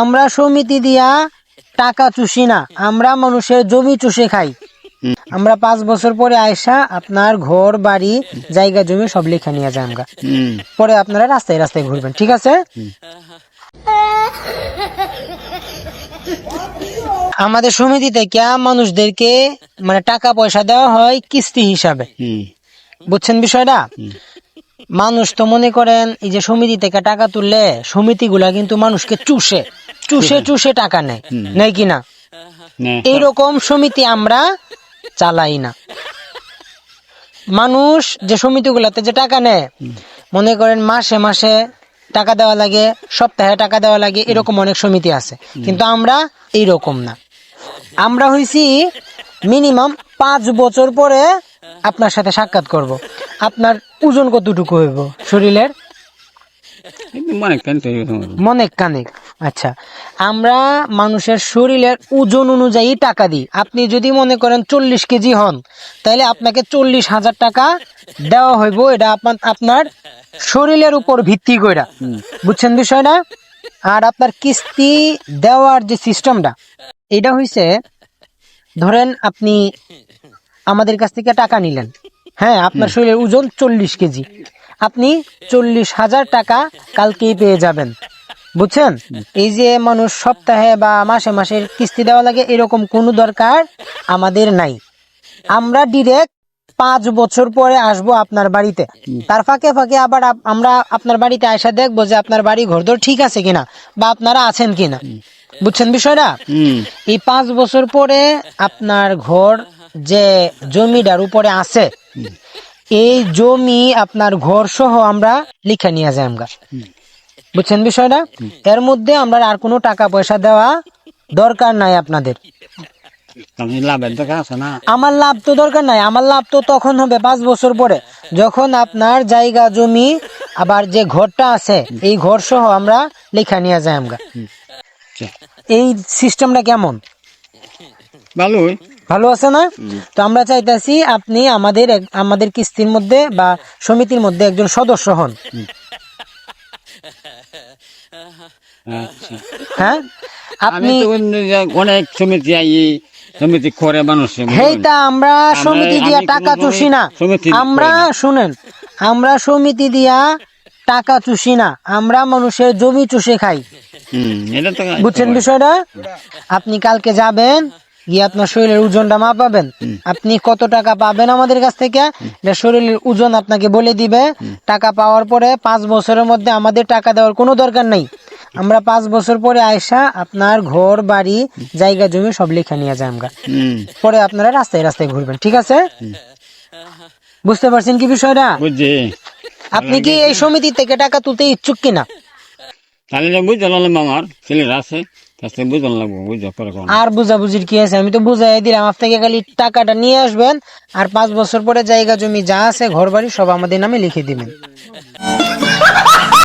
আমরা সমিতি দিয়া টাকা চুষি না আমরা মানুষের জমি চুষে খাই। আমরা পাঁচ বছর পরে আয়সা আপনার ঘর বাড়ি জায়গা জমি সব লেখা নিয়ে যায় আমরা। পরে আপনারা রাস্তায় রাস্তায় ঘুরবেন ঠিক আছে? আমাদের সমিতি থেকে মানুষদেরকে মানে টাকা পয়সা দেওয়া হয় কিস্তি হিসাবে। বুঝছেন বিষয়টা? মানুষ তো মনে করেন এই যে সমিতি থেকে টাকা তুললে সমিতিগুলা কিন্তু মানুষকে চুষে। চুষে চুষে টাকা নেয়। নেয় কিনা না? এইরকম সমিতি আমরা চালাই না। মানুষ যে সমিতিগুলাতে যে টাকা নেয় মনে করেন মাসে মাসে টাকা দেওয়া লাগে সপ্তাহে টাকা দেওয়া লাগে এরকম অনেক সমিতি আছে। কিন্তু আমরা এইরকম না। আমরা হইছি মিনিমাম পাঁচ বছর পরে আপনার সাথে সাক্ষাৎ করব। আপনার ওজন কতটুকু হইব শরীরের? মানে কেন আচ্ছা আমরা মানুষের শরীরের ওজন অনুযায়ী টাকা দিই। আপনি যদি মনে করেন চল্লিশ কেজি হন তাহলে আপনাকে চল্লিশ হাজার টাকা দেওয়া হইব। এটা আপনার আপনার শরীরের উপর ভিত্তি করে বুঝছেন বিষয়টা? আর আপনার কিস্তি দেওয়ার যে সিস্টেমটা এটা হইছে ধরেন আপনি আমাদের কাছ থেকে টাকা নিলেন। হ্যাঁ আপনার শরীরের ওজন চল্লিশ কেজি। আপনি চল্লিশ হাজার টাকা কালকেই পেয়ে যাবেন। বুঝছেন? এই যে মানুষ সপ্তাহে বা মাসে মাসের কিস্তি দেওয়া লাগে এরকম কোনো দরকার আমাদের নাই। আমরা ডিরেক্ট পাঁচ বছর পরে আসব আপনার বাড়িতে। তার ফাঁকে ফাঁকে আবার আমরা আপনার বাড়িতে আসা দেখব যে আপনার বাড়ি ঘরদোর ঠিক আছে কিনা বা আপনারা আছেন কিনা। বুঝছেন বিষয়টা? এই পাঁচ বছর পরে আপনার ঘর যে জমিটার উপরে আছে এই জমি আপনার ঘর সহ আমরা লিখে নিয়ে যাই আমরা। বুঝছেন বিষয়টা? এর মধ্যে আমরা আর কোনো টাকা পয়সা দেওয়া দরকার নাই আপনাদের। আমার লাভ তো দরকার নাই আমার লাভ তো তখন হবে পাঁচ বছর পরে। যখন আপনার জায়গা জমি আবার যে ঘরটা আছে এই ঘর সহ আমরা লেখা নিয়ে যাই আমরা। এই সিস্টেমটা কেমন? ভালোই। ভালো আছে না? তো আমরা চাইতেছি আপনি আমাদের আমাদের কিস্তির মধ্যে বা সমিতির মধ্যে একজন সদস্য হন। হ্যাঁ? আপনি তো অন্য জায়গায় অনেক সমিতি আই সমিতি করে মানুষ হেইটা আমরা সমিতি দিয়া টাকা কোনোভাবেই চুষি না। আমরা শুনেন আমরা সমিতি দিয়া টাকা চুষি না। আমরা মানুষের জমি চুষে খাই। বুঝছেন বিষয়টা? আপনি কালকে যাবেন গিয়ে আপনার শরীরের ওজনটা মাপাবেন আপনি কত টাকা পাবেন আমাদের কাছ থেকে? শরীরের ওজন আপনাকে বলে দিবে। টাকা পাওয়ার পরে পাঁচ বছরের মধ্যে আমাদের টাকা দেওয়ার কোনো দরকার নেই। আমরা পাঁচ বছর পরে আয়সা আপনার ঘর বাড়ি জায়গা জমি সব লেখা নিয়ে যায় আমরা। পরে আপনারা রাস্তায় রাস্তায় ঘুরবেন ঠিক আছে? বুঝতে পারছেন কি বিষয়টা? আপনি কি এই সমিতি থেকে টাকা তুলতে ইচ্ছুক কিনা? তাহলে বুঝতে লাগলাম আমার ছেলেরা আছে। কোন আর বুঝাবুঝির কি আছে? আমি তো বুঝাই দিলাম আপনাকে খালি টাকাটা নিয়ে আসবেন? আর পাঁচ বছর পরে জায়গা, জমি যা আছে ঘর বাড়ি সব আমাদের নামে লিখে দিবেন।